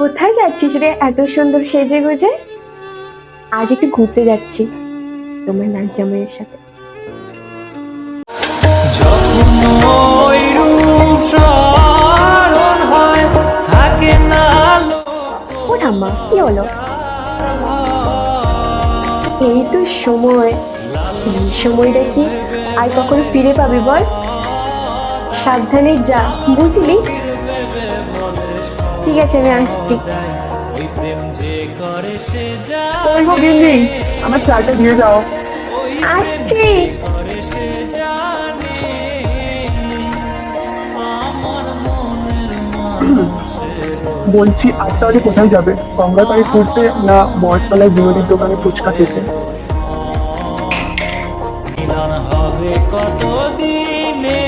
কোথায় যাচ্ছিস রে? এত সুন্দর সেজে গুজে। আজ একটু ঘুরতে যাচ্ছি তোমার নাচ জামাইয়ের সাথে ও ঠাম্মা কি হলো? এই তো সময়। এই সময়টা কি আর কখনো ফিরে পাবি বল? সাবধানে যা বুঝলি? ঠিক আছে আমি আসছি। গিন্নি আমার চালটা দিয়ে যাও। আসছি। বলছি আজ তাহলে কোথায় যাবে? গঙ্গা পাড়ে ঘুরতে না বটতলায় বিরোধীর দোকানে ফুচকা খেতে? হবে কতদিনে?